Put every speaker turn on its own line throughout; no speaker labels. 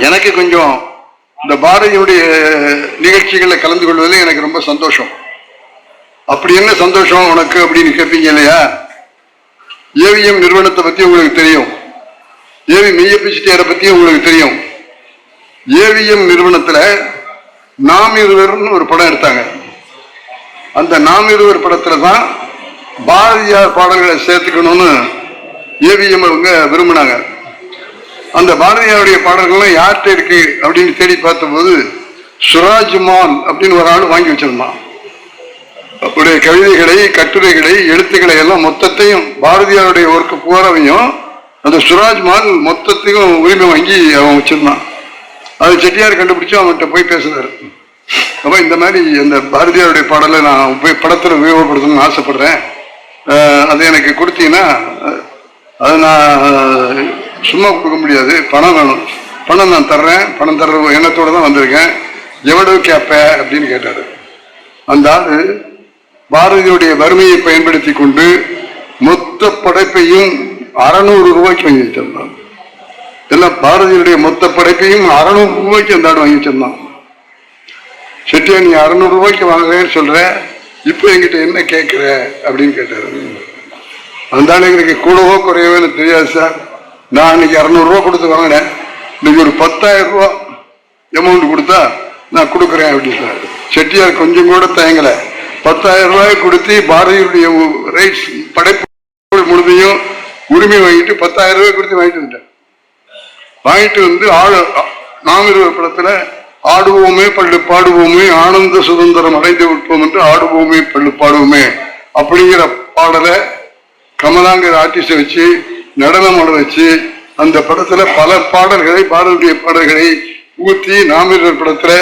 எனக்கு கொஞ்சம் இந்த பாரதியுடைய நிகழ்ச்சிகளில் கலந்து கொள்வதில் எனக்கு ரொம்ப சந்தோஷம். அப்படி என்ன சந்தோஷம் உனக்கு அப்படின்னு கேட்பீங்க இல்லையா? ஏவிஎம் நிறுவனத்தை பற்றி உங்களுக்கு தெரியும். ஏவி மெய்யப்பிச்சிட்டியாரை செட்டியாரை உங்களுக்கு தெரியும். ஏவிஎம் நிறுவனத்தில் நாம் இருவர்னு ஒரு படம் எடுத்தாங்க. அந்த நாம் இருவர் படத்தில் தான் பாரதியார் பாடல்களை சேர்த்துக்கணும்னு ஏவிஎம் அவங்க விரும்பினாங்க. அந்த பாரதியாருடைய பாடல்கள்லாம் யார்கிட்ட இருக்கு அப்படின்னு தேடி பார்த்தபோது சுராஜ்மான் அப்படின்னு ஒரு ஆள் வாங்கி வச்சிருந்தான். அவருடைய கவிதைகளை கட்டுரைகளை எழுத்துக்களை எல்லாம் மொத்தத்தையும் பாரதியாருடைய ஒர்க்கு பூராவையும் அந்த சுராஜ் மால் மொத்தத்தையும் உரிமை வாங்கி அவன் வச்சிருந்தான். அது செட்டியார் கண்டுபிடிச்சு அவன்கிட்ட போய் பேசுனாரு. அப்ப இந்த மாதிரி அந்த பாரதியாருடைய பாடலை நான் போய் படத்துல உபயோகப்படுத்தணும்னு ஆசைப்படுறேன். அது எனக்கு கொடுத்தீங்கன்னா அது நான் சும்மா கொடுக்க முடியாது. பணம் வேணும். பணம் நான் தர்றேன். பணம் தர்ற எண்ணத்தோடு தான் வந்திருக்கேன். எவ்வளவு கேட்ப அப்படின்னு கேட்டார். அந்த ஆள் பாரதியுடைய வறுமையை பயன்படுத்தி கொண்டு மொத்த படைப்பையும் அறநூறு ரூபாய்க்கு வாங்கி வச்சிருந்தான். எல்லாம் பாரதியுடைய மொத்த படைப்பையும் அறநூறு ரூபாய்க்கு அந்த ஆள் வாங்கி வச்சிருந்தான். செட்டியா நீ அறநூறு ரூபாய்க்கு வாங்குறேன்னு சொல்ற. இப்போ என்கிட்ட என்ன கேட்குற அப்படின்னு கேட்டாரு. அந்த ஆள் எங்களுக்கு கூடவோ குறையவோ எனக்கு தெரியாது சார். நான் இன்னைக்கு இரநூறுவா கொடுத்து வாங்கினேன். இன்னைக்கு ஒரு பத்தாயிரம் ரூபா அமௌண்ட் கொடுத்தா நான் கொடுக்குறேன் அப்படின்னு சார் செட்டியார் கொஞ்சம் கூட தயங்கலை. பத்தாயிரம் ரூபாய் கொடுத்து பாரதியுடைய ரைட்ஸ் படைப்பு முழுமையும் உரிமை வாங்கிட்டு பத்தாயிரம் ரூபாய் கொடுத்து வாங்கிட்டு வந்துட்டேன். வாங்கிட்டு வந்து ஆடு நாம் படத்துல ஆடுவோமே பள்ளு பாடுவோமே ஆனந்த சுதந்திரம் அடைந்து விட்டோம் என்று ஆடுவோமே பள்ளு பாடுவோமே அப்படிங்கிற பாடலை கமலாங்கிற ஆர்டிஸ்ட வச்சு நடனம் ஆட வச்சு அந்த படத்துல பல பாடல்களை பாரதிய பாடல்களை ஊத்தி நாமிரர் படத்துல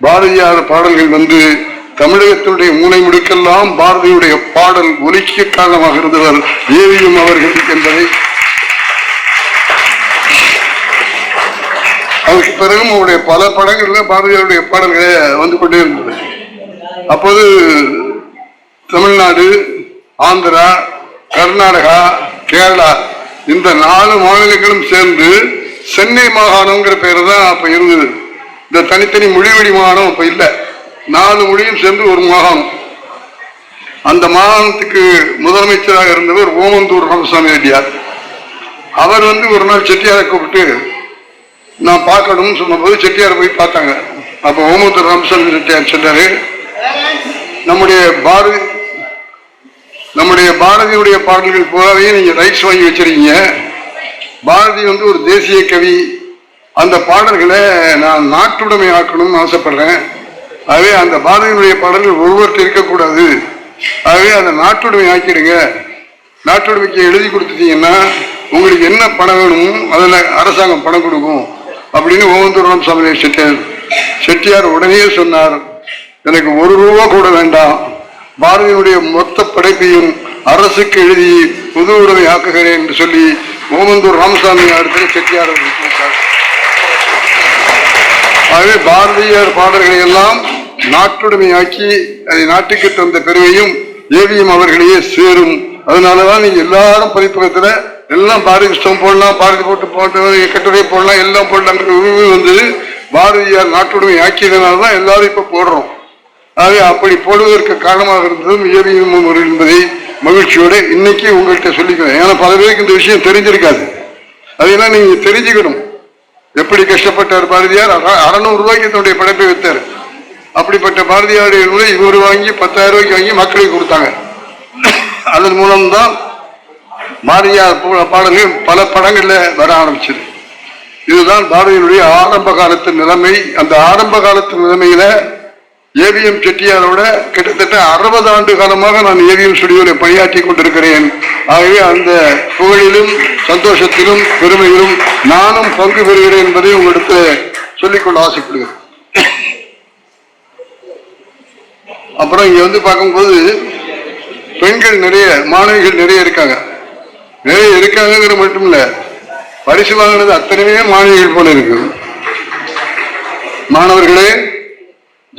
பாரதியார் பாடல்கள் வந்து தமிழகத்தினுடைய மூனை முடுக்கெல்லாம் பாரதியுடைய பாடல் ஒலிக்க காரணமாக இருந்தவர் ஏவிஎம் அவர்கள் என்பதை அதுக்கு பிறகும் அவருடைய பல படங்கள்ல பாரதியாருடைய பாடல்களே வந்து கொண்டே இருந்தது. அப்போது தமிழ்நாடு ஆந்திரா கர்நாடகா கேரளா இந்த நாலு மாநிலங்களும் சேர்ந்து சென்னை மாகாணம்ங்கிற பேர் தான் அப்ப இருந்தது. இந்த தனித்தனி மொழிவழி மாகாணம் அப்ப இல்லை. நாலு மொழியும் சேர்ந்து ஒரு மாகாணம். அந்த மாகாணத்துக்கு முதலமைச்சராக இருந்தவர் ஓமந்தூர் ராமசாமி ரெட்டியார். அவர் வந்து ஒரு நாள் செட்டியாரை கூப்பிட்டு நான் பார்க்கணும்னு சொன்னபோது செட்டியார் போய் பார்த்தாங்க. அப்போ ஓமந்தூர் ராமசாமி ரெட்டியார் சொன்னாரு நம்முடைய பாரதி பாரதியுடைய பாடல்கள் பூராவையும் நீங்க ரைட்ஸ் வாங்கி வச்சிருக்கீங்க. பாரதி வந்து ஒரு தேசிய கவி. அந்த பாடல்களை நான் நாட்டுடைமை ஆக்கணும்னு ஆசைப்படுறேன். ஆகவே அந்த பாரதியினுடைய பாடல்கள் ஒருவர்கிட்ட இருக்கக்கூடாது. ஆகவே அந்த நாட்டுடைமை ஆக்கிடுங்க. நாட்டுடைமைக்கு எழுதி கொடுத்துட்டீங்கன்னா உங்களுக்கு என்ன பணம் வேணுமோ அதில் அரசாங்கம் பணம் கொடுக்கும் அப்படின்னு ஓவந்தூரம் ராமசாமி செட்டியார் செட்டியார் உடனே சொன்னார். எனக்கு ஒரு ரூபா கூட வேண்டாம். பாரதியுடைய மொத்த படைப்பையும் அரசுக்கு எழுதி பொது உடைமை ஆக்குகிறேன் என்று சொல்லி ஓமந்தூர் ராமசாமி அடுத்த செட்டியார் ஆகவே பாரதியார் பாடல்களை எல்லாம் நாட்டுடைமையாக்கி அதை நாட்டுக்கு தந்த பெருமையும் ஏவியும் அவர்களையே சேரும். அதனாலதான் நீங்க எல்லாரும் பதிப்பகத்துல எல்லாம் பாரதி புஸ்தகம் போடலாம் பாரதி போட்டு போட்டு கட்டுரை போடலாம் எல்லாம் போடலாங்கிற உரிமை வந்தது பாரதியார் நாட்டுடைமை ஆக்கியதனால்தான் எல்லாரும் இப்ப போடுறோம். ஆகவே அப்படி போடுவதற்கு காரணமாக இருந்ததும் ஏவியும் அவர்கள் என்பதை மகிழ்ச்சியோட இன்னைக்கு உங்கள்கிட்ட சொல்லிக்கிறேன். ஏன்னா பல பேருக்கு இந்த விஷயம் தெரிஞ்சிருக்காது. அதெல்லாம் நீங்க தெரிஞ்சுக்கணும். எப்படி கஷ்டப்பட்டார் பாரதியார்? அறநூறு ரூபாய்க்கு தன்னுடைய படைப்பை வித்தார். அப்படிப்பட்ட பாரதியாருடைய நூலை இவர் வாங்கி பத்தாயிரம் ரூபாய்க்கு வாங்கி மக்களுக்கு கொடுத்தாங்க. அதன் மூலம்தான் பாரதியார் பா- பாடல்கள் பல படங்கள்ல வர ஆரம்பிச்சது. இதுதான் பாரதியினுடைய ஆரம்ப காலத்து நிலைமை. அந்த ஆரம்ப காலத்து நிலைமையில ஏவிஎம் செட்டியாரோட கிட்டத்தட்ட அறுபது ஆண்டு காலமாக நான் ஏவிஎம் ஸ்டுடியோவில் பணியாற்றி கொண்டிருக்கிறேன். ஆகவே அந்த புகழிலும் சந்தோஷத்திலும் பெருமையிலும் நானும் பங்கு பெறுகிறேன் என்பதை உங்களுக்கு சொல்லிக்கொள்ள ஆசைப்படுகிறேன். அப்புறம் இங்க வந்து பார்க்கும்போது பெண்கள் நிறைய மாணவிகள் நிறைய இருக்காங்க. நிறைய இருக்காங்கிற மட்டும் இல்ல பரிசு வாங்கினது அத்தனையுமே மாணவிகள் போல இருக்கு. மாணவர்களே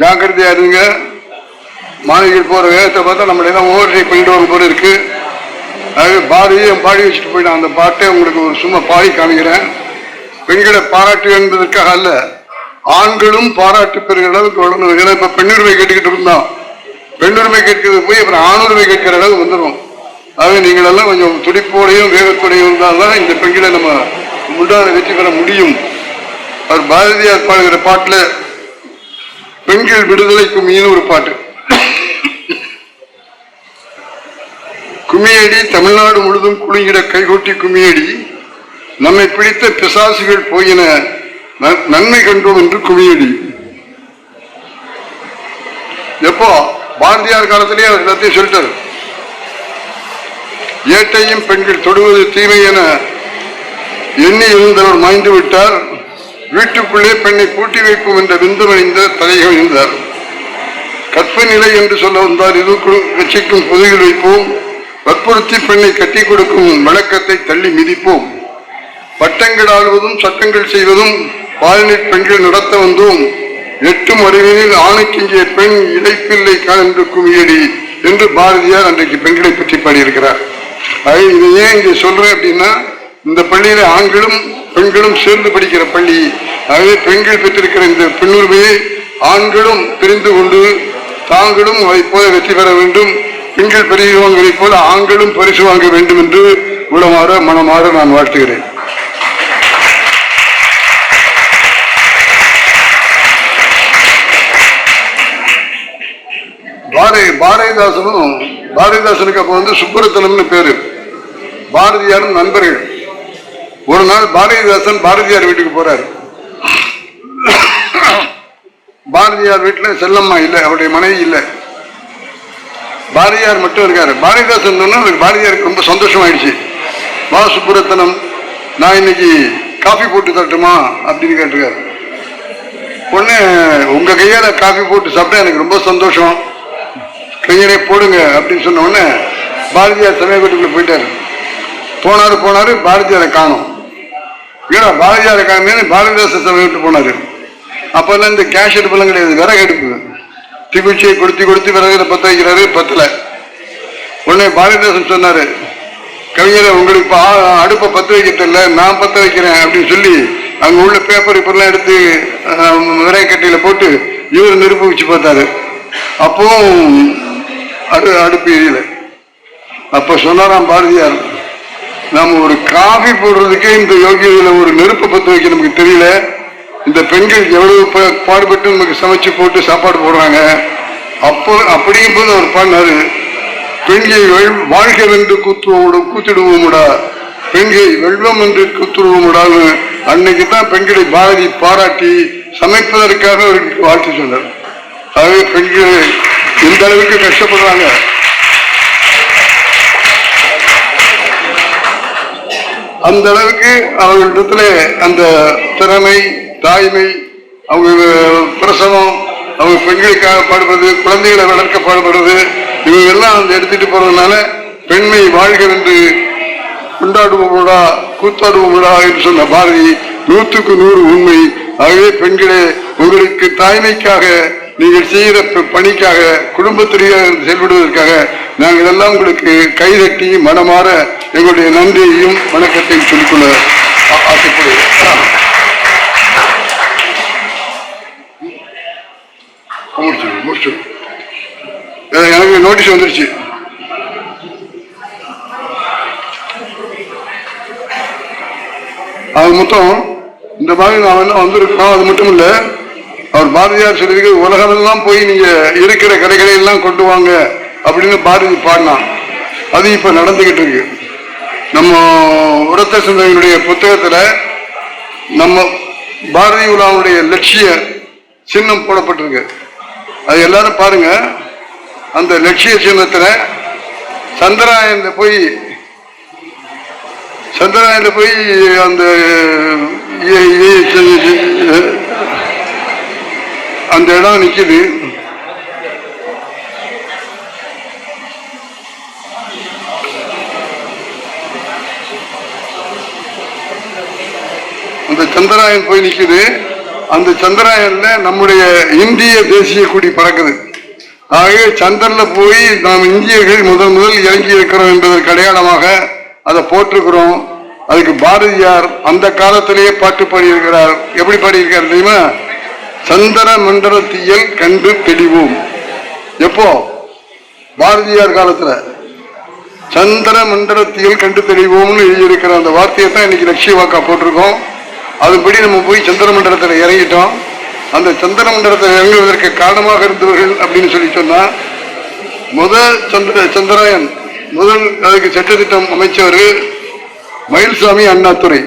ஜாக்கிரதையா இருங்க. மாணவிகள் போற வேகத்தை பார்த்தா நம்ம எல்லாம் ஓவர்டேக் பண்ணிட்டு வரும் போல இருக்கு. அதாவது பாரதியும் பாடி வச்சுட்டு போயிட்டான் அந்த பாட்டை உங்களுக்கு ஒரு சும்மா பாடி காமிக்கிறேன். பெண்களை பாராட்டு என்பதற்காக அல்ல ஆண்களும் பாராட்டு பெறுகிற அளவுக்கு வளர்ந்து ஏன்னா இப்ப பெண்ணுரிமை கேட்டுக்கிட்டு இருந்தோம். பெண்ணுரிமை கேட்கிறது போய் அப்புறம் ஆணுரிமை கேட்கிற அளவு வந்துடும் அதாவது நீங்கள் எல்லாம் கொஞ்சம் துடிப்போடையும் வேகக்கூடையும் இருந்தால்தான் இந்த பெண்களை நம்ம உண்டான வெற்றி பெற முடியும். அவர் பாரதியார் பாடுகிற பாட்டுல பெண்கள் விடுதலை கும்மின்னு ஒரு பாட்டு. கும்மியடி தமிழ்நாடு முழுதும் குலுங்கிட கைகொட்டி கும்மியடி நம்மை பிடித்த பிசாசுகள் போயின நன்மை கண்டோம் என்று குமியடி எப்போ? பாரதியார் காலத்திலேயே அவர் எல்லாத்தையும் சொல்லிட்டார். ஏட்டையும் பெண்கள் தொடுவது தீமை என எண்ணி இருந்தவர் மாய்ந்து விட்டார். வீட்டுக்குள்ளே பெண்ணை பூட்டி வைப்போம் என்ற விந்துமணிந்த தலைகள் இருந்தார் கற்ப நிலை என்று சொல்ல வந்தார் இதுக்குள் கு- கட்சிக்கும் வைப்போம். வற்புறுத்தி பெண்ணை கட்டி கொடுக்கும் வழக்கத்தை தள்ளி மிதிப்போம். பட்டங்கள் ஆளுவதும் சட்டங்கள் செய்வதும் பாலினட் பெண்கள் நடத்த வந்தோம். எட்டும் அறிவினில் ஆணைக்கிஞ்சிய பெண் இழைப்பில்லை என்று குமியடி என்று பாரதியார் அன்றைக்கு பெண்களை பற்றி பாடியிருக்கிறார். ஆக இதை ஏன் இங்கே சொல்றேன் அப்படின்னா இந்த பள்ளியில ஆண்களும் பெண்களும் சேர்ந்து படிக்கிற பள்ளி. ஆகவே பெண்கள் பெற்றிருக்கிற இந்த பெண்ணுரிமையை ஆண்களும் தெரிந்து கொண்டு தாங்களும் அதைப் போல வெற்றி பெற வேண்டும். பெண்கள் பரிசு வாங்குவதைப் போல ஆண்களும் பரிசு வாங்க வேண்டும் என்று உளமாற மனமாற நான் வாழ்த்துகிறேன். பாரதி பாரதிதாசனும் பாரதிதாசனுக்கு அப்ப வந்து சுப்பரத்தனம்னு பேரு. பாரதியாரும் நண்பர்கள். ஒரு நாள் பாரதிதாசன் பாரதியார் வீட்டுக்கு போறாரு. பாரதியார் வீட்டுல செல்லம்மா இல்ல அவருடைய மனைவி இல்ல. பாரதியார் மட்டும் இருக்காரு. பாரதிதாசன் சொன்னா அவருக்கு பாரதியாருக்கு ரொம்ப சந்தோஷமாயிடுச்சு. வா சுப்புரத்தனம் நான் இன்னைக்கு காஃபி போட்டு தரட்டுமா அப்படின்னு கேட்டிருக்காரு. உடனே உங்க கையால காஃபி போட்டு சாப்பிட்டா எனக்கு ரொம்ப சந்தோஷம். கையிலே போடுங்க அப்படின்னு சொன்ன உடனே பாரதியார் சமயக்கட்டுக்குள்ள போயிட்டாரு. போனாரு போனாரு பாரதியாரை காணும். ஏன்னா பாரதியார் காணுன்னு பாரதிதாசன் சபை விட்டு போனாரு. அப்போல்லாம் இந்த கேஷ் எடுப்பெல்லாம் கிடையாது விறகு எடுப்பு. திகழ்ச்சியை கொடுத்து கொடுத்து விறகுல பற்ற வைக்கிறாரு பத்தல. உடனே பாரதிதாசன் சொன்னார் கவிஞரை உங்களுக்கு இப்போ அடுப்பை பற்ற வைக்க இல்லை நான் பற்ற வைக்கிறேன் அப்படின்னு சொல்லி அங்கே உள்ள பேப்பர் இப்பெல்லாம் எடுத்து விறகு கட்டியில் போட்டு இவர் நெருப்பு வச்சு பார்த்தாரு. அப்பவும் அடு அடுப்பு எரியலை. அப்போ சொன்னாராம் பாரதியார் நம்ம ஒரு காஃபி போடுறதுக்கே இந்த யோகியதுல ஒரு நெருப்பை பத்து வைக்க நமக்கு தெரியல. இந்த பெண்கள் எவ்வளவு பா- பாடுபட்டு நமக்கு சமைச்சு போட்டு சாப்பாடு போடுறாங்க. அப்போ அப்படியும் போது அவர் பாடினாரு பெண்கள் வெள்- வாழ்க என்று கூத்துவோடு கூத்திடுவோமுடா. பெண்கள் வெல்வம் என்று கூத்துடுவோமுடான்னு அன்னைக்கு தான் பெண்களை பாரதி பாராட்டி சமைப்பதற்காக அவருக்கு வாழ்த்து சொன்னார். ஆகவே பெண்கள் இந்த அளவுக்கு கஷ்டப்படுறாங்க அந்த அளவுக்கு அவர்களிடத்துல அந்த திறமை தாய்மை அவங்க பிரசவம் அவங்க பெண்களுக்காக பாடுபடுறது குழந்தைகளை வளர்க்க பாடுபடுறது இவங்க எல்லாம் அந்த எடுத்துட்டு போறதுனால பெண்மை வாழ்க என்று கொண்டாடுவோம்டா கூத்தாடுவோம்டா என்று சொன்ன பாரதி நூற்றுக்கு நூறு உண்மை. ஆகவே பெண்களே உங்களுக்கு தாய்மைக்காக நீங்கள் செய்கிற பணிக்காக குடும்பத்திற்காக செயல்படுவதற்காக நாங்கள் எல்லாம் உங்களுக்கு கைதட்டி மனமாற எங்களுடைய நன்றியையும் வணக்கத்தையும் சொல்லிக்கொள்ள ஆசைப்படுகிறேன் எனக்கு நோட்டீஸ் வந்துருச்சு. அது மொத்தம் இந்த மாதிரி நான் என்ன வந்திருக்கோம் அது மட்டும் இல்லை அவர் பாரதியார் சொல்லியிருக்கு உலகமெல்லாம் போய் நீங்க இருக்கிற கடைகளை எல்லாம் கொண்டு வாங்க அப்படின்னு பாரதி பாடினான். அது இப்ப நடந்துகிட்டு இருக்கு. நம்ம உரத்த சிந்தனைகளுடைய புத்தகத்துல நம்ம பாரதி உலாவுடைய லட்சிய சின்னம் போடப்பட்டிருக்கு அது எல்லாரும் பாருங்க அந்த லட்சிய சின்னத்துல சந்திராயன் போய் சந்திராயன் போய் அந்த இ- அந்த இடம் நிக்குது அந்த சந்திராயன் போய் நிற்குது அந்த சந்திராயன்ல நம்முடைய இந்திய தேசிய கொடி பறக்குது. ஆகவே சந்திரன்ல போய் நாம் இந்தியர்கள் முதல் முதல் இறங்கி இருக்கிறோம் என்பதற்கு அடையாளமாக அதை போட்டிருக்கிறோம். அதுக்கு பாரதியார் அந்த காலத்திலேயே பாட்டு பாடியிருக்கிறார். எப்படி பாடியிருக்கார் தெரியுமா? சந்திர மண்டலத்தியல் கண்டு தெளிவோம். எப்போ? பாரதியார் காலத்துல. சந்திர மண்டலத்தியல் கண்டு தெளிவோம்னு எழுதியிருக்கிற அந்த வார்த்தையை தான் இன்னைக்கு லட்சிய வாக்கா போட்டிருக்கோம். அதுபடி நம்ம போய் சந்திரமண்டலத்தில் இறங்கிட்டோம். அந்த சந்திரமண்டலத்தில் இறங்குவதற்கு காரணமாக இருந்தவர்கள் அப்படின்னு சொல்லி சொன்னால் முதல் சந்திர சந்திராயன் முதல் அதுக்கு சட்டத்திட்டம் அமைச்சவர் மயில்சாமி அண்ணாதுரை.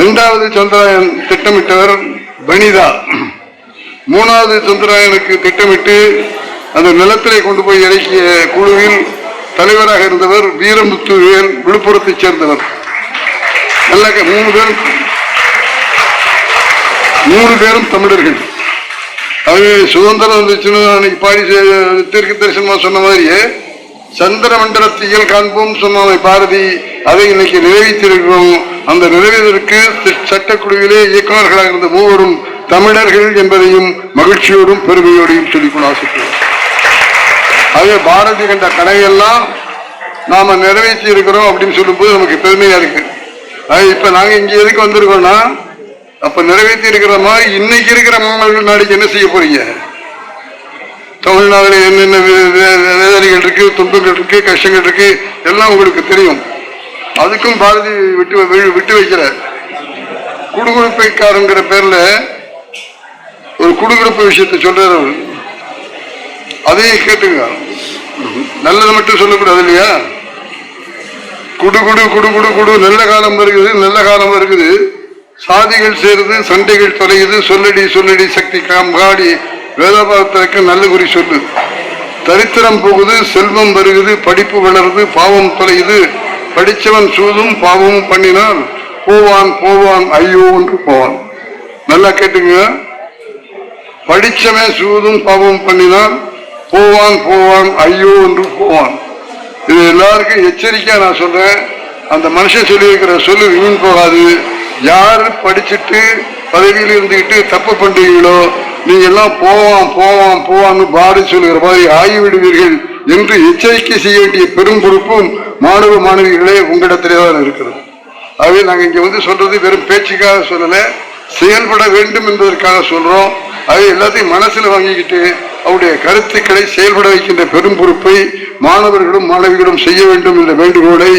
இரண்டாவது சந்திராயன் திட்டமிட்டவர் வனிதா. மூணாவது சந்திராயனுக்கு திட்டமிட்டு அந்த நிலத்திலே கொண்டு போய் இறக்கிய குழுவில் தலைவராக இருந்தவர் வீரமுத்துவேல் விழுப்புரத்தைச் சேர்ந்தவர். நல்ல மூணு பேரும் நூறு பேரும் தமிழர்கள். அது சுதந்திரம் வந்துச்சுன்னு அன்னைக்கு பாடி செ- தீர்க்க தரிசனமா சொன்ன மாதிரியே சந்திர மண்டலத்தியல் காண்போம் சொன்ன பாரதி. அதை இன்னைக்கு நிறைவேற்றிருக்கிறோம். அந்த நிறைவேறதற்கு சட்டக்குழுவிலே இயக்குநர்களாக இருந்த மூவரும் தமிழர்கள் என்பதையும் மகிழ்ச்சியோடும் பெருமையோடையும் சொல்லிக்கொள்ள ஆசைப்படுவோம் அதே பாரதி கண்ட கனவையெல்லாம் நாம நிறைவேற்றி இருக்கிறோம் அப்படின்னு சொல்லும்போது நமக்கு பெருமையா இருக்கு. அது இப்ப நாங்க இங்க எதுக்கு வந்திருக்கோம்னா அப்ப நிறைவேற்றி இருக்கிற மாதிரி இன்னைக்கு இருக்கிற மாணவர்கள் நாளைக்கு என்ன செய்ய போறீங்க? தமிழ்நாட்டில் என்னென்ன வே- வேதனைகள் இருக்கு துன்பங்கள் இருக்கு கஷ்டங்கள் இருக்கு எல்லாம் உங்களுக்கு தெரியும். அதுக்கும் பாரதி விட்டு விட்டு வைக்கிற குடுகுடுப்பைக்காரங்கிற பேர்ல ஒரு குடுகுடுப்பு விஷயத்தை சொல்றாரு அவர். அதையும் கேட்டுங்க. நல்லது மட்டும் சொல்லக்கூடாது இல்லையா? குடு குடு குடு குடு குடு நல்ல காலம் வருகுது நல்ல காலம் வருகுது சாதிகள் சேருது சண்டைகள் தொலையுது சொல்லடி சொல்லடி சக்தி காம்காடி வேதாபாரத்திற்கு நல்ல குறி சொல்லு. தரித்திரம் போகுது செல்வம் வருகுது படிப்பு வளருது பாவம் தொலையுது. படித்தவன் சூதும் பாவமும் பண்ணினால் போவான் போவான் ஐயோ என்று போவான். நல்லா கேட்டுங்க. படித்தவன் சூதும் பாவம் பண்ணினால் போவான் போவான் ஐயோ என்று போவான். இது எல்லாருக்கும் எச்சரிக்கையா நான் சொல்றேன். அந்த மனுஷன் சொல்லியிருக்கிற சொல்லு வீண் போகாது. யார் படிச்சுட்டு பதவியில் இருந்துகிட்டு தப்பு பண்றீங்களோ நீங்க எல்லாம் போவான் போவான் போவான்னு பாடி சொல்லுகிற மாதிரி ஆகிவிடுவீர்கள் என்று எச்சரிக்கை செய்ய வேண்டிய பெரும் பொறுப்பும் மாணவ மாணவிகளே உங்களிடத்திலே தான் இருக்கிறது. ஆகவே நாங்க இங்க வந்து சொல்றது வெறும் பேச்சுக்காக சொல்லல செயல்பட வேண்டும் என்பதற்காக சொல்றோம். அது எல்லாத்தையும் மனசுல வாங்கிக்கிட்டு அவருடைய கருத்துக்களை செயல்பட வைக்கின்ற பெரும் பொறுப்பை மாணவர்களும் மாணவிகளும் செய்ய வேண்டும் என்ற வேண்டுகோளை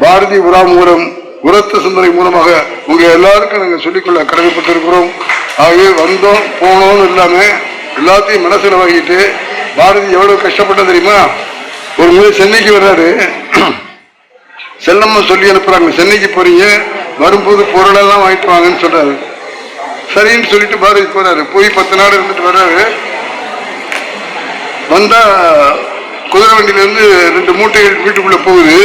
பாரதி உரா மூலம் உரத்த சிந்தனை மூலமாக உங்க எல்லாருக்கும் நாங்கள் சொல்லிக்கொள்ள கடமைப்பட்டிருக்கிறோம். ஆகவே வந்தோம் போனோம்னு இல்லாம எல்லாத்தையும் மனசில் வாங்கிட்டு பாரதி எவ்வளவு கஷ்டப்பட்டது தெரியுமா? ஒரு முறை சென்னைக்கு வர்றாரு. செல்லம்மா சொல்லி அனுப்புறாங்க சென்னைக்கு போறீங்க வரும்போது பொருளெல்லாம் வாங்கிட்டு வாங்கன்னு சொல்றாரு. சரின்னு சொல்லிட்டு பாரதி போறாரு. போய் பத்து நாள் இருந்துட்டு வர்றாரு. வந்தா குதிரை வண்டியில இருந்து ரெண்டு மூட்டைகள் வீட்டுக்குள்ள போகுது.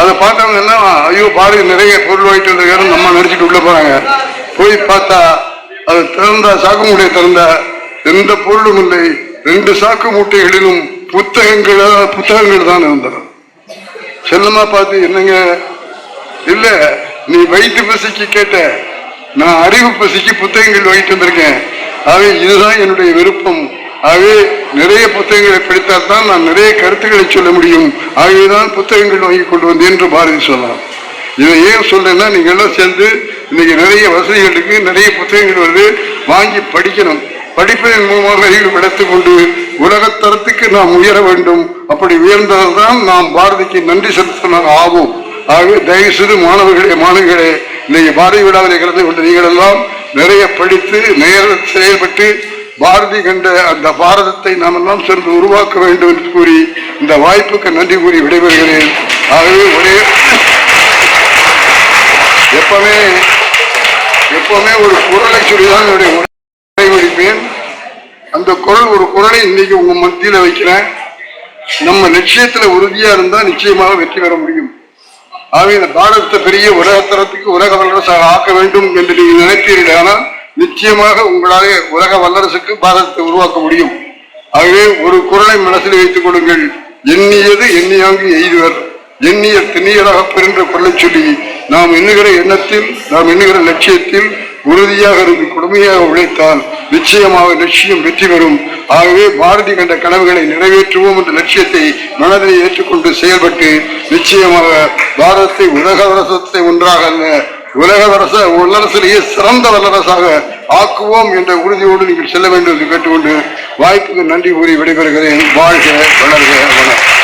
அதை பார்த்தவங்க எல்லாம் ஐயோ பாரு நிறைய பொருள் வாங்கிட்டு வந்திருக்காரு நம்ம நினைச்சிட்டு உள்ள போறாங்க. போய் பார்த்தா அது திறந்த சாக்கு மூட்டையை திறந்த எந்த பொருளும் இல்லை. ரெண்டு சாக்கு மூட்டைகளிலும் புத்தகங்கள் புத்தகங்கள் தான் இருந்தது. செல்லமா பார்த்து என்னங்க? இல்ல நீ வயிற்று பசிக்கு கேட்ட நான் அறிவு பசிக்கு புத்தகங்கள் வாங்கிட்டு வந்திருக்கேன். ஆகவே இதுதான் என்னுடைய விருப்பம். ஆகவே நிறைய புத்தகங்களை படித்தால் தான் நான் நிறைய கருத்துக்களை சொல்ல முடியும். ஆகவேதான் புத்தகங்கள் வாங்கி கொண்டு வந்தேன் என்று பாரதி சொல்லலாம் இதை ஏன் சொல்றேன்னா நீங்க எல்லாம் சேர்ந்து இன்னைக்கு நிறைய வசதிகள் இருக்கு நிறைய புத்தகங்கள் வருது வாங்கி படிக்கணும். படிப்பதன் மூலமாக அறிவு வளர்த்துக் கொண்டு உலகத்தரத்துக்கு நாம் உயர வேண்டும். அப்படி உயர்ந்தால்தான் நாம் பாரதிக்கு நன்றி செலுத்தினார் ஆகும் ஆகவே தயவு செய்து மாணவர்களே மாணவிகளே இன்னைக்கு பாரதி விழாவில் கலந்து கொண்டு நீங்கள் எல்லாம் நிறைய படித்து நேர செயல்பட்டு பாரதி கண்ட அந்த பாரதத்தை நாம் எல்லாம் சென்று உருவாக்க வேண்டும் என்று கூறி இந்த வாய்ப்புக்கு நன்றி கூறி விடைபெறுகிறேன். ஆகவே ஒரே எப்பவுமே எப்பவுமே ஒரு குரலை சொல்லிதான் என்னுடைய உரை முடிப்பேன். அந்த குரல் ஒரு குரலை இன்னைக்கு உங்க மத்தியில வைக்கிறேன். நம்ம லட்சியத்துல உறுதியா இருந்தா நிச்சயமாக வெற்றி பெற முடியும். ஆகவே இந்த பாரதத்தை பெரிய உலகத்தரத்துக்கு உலக வல்லரசாக ஆக்க வேண்டும் என்று நீங்கள் நினைத்தீர்கள் ஆனால் நிச்சயமாக உங்களாலே உலக வல்லரசுக்கு பாரதத்தை உருவாக்க முடியும். ஆகவே ஒரு குரலை மனசில் வைத்துக் கொள்ளுங்கள். எண்ணியது எண்ணியாங்கு எய்துவர். எண்ணிய திண்ணியராக பெருன்ற கொள்ளை சொல்லி நாம் எண்ணுகிற எண்ணத்தில் நாம் எண்ணுகிற லட்சியத்தில் உறுதியாக இருந்து கொடுமையாக உழைத்தால் நிச்சயமாக லட்சியம் வெற்றி பெறும். ஆகவே பாரதி கண்ட கனவுகளை நிறைவேற்றுவோம் என்ற லட்சியத்தை மனதில் ஏற்றுக்கொண்டு செயல்பட்டு நிச்சயமாக பாரதத்தை உலக அரசத்தை ஒன்றாக அல்ல உலக அரச வல்லரசிலேயே சிறந்த வல்லரசாக ஆக்குவோம் என்ற உறுதியோடு நீங்கள் செல்ல வேண்டும் என்று கேட்டுக்கொண்டு வாய்ப்புக்கு நன்றி கூறி விடைபெறுகிறேன். வாழ்க வளர்க வளர்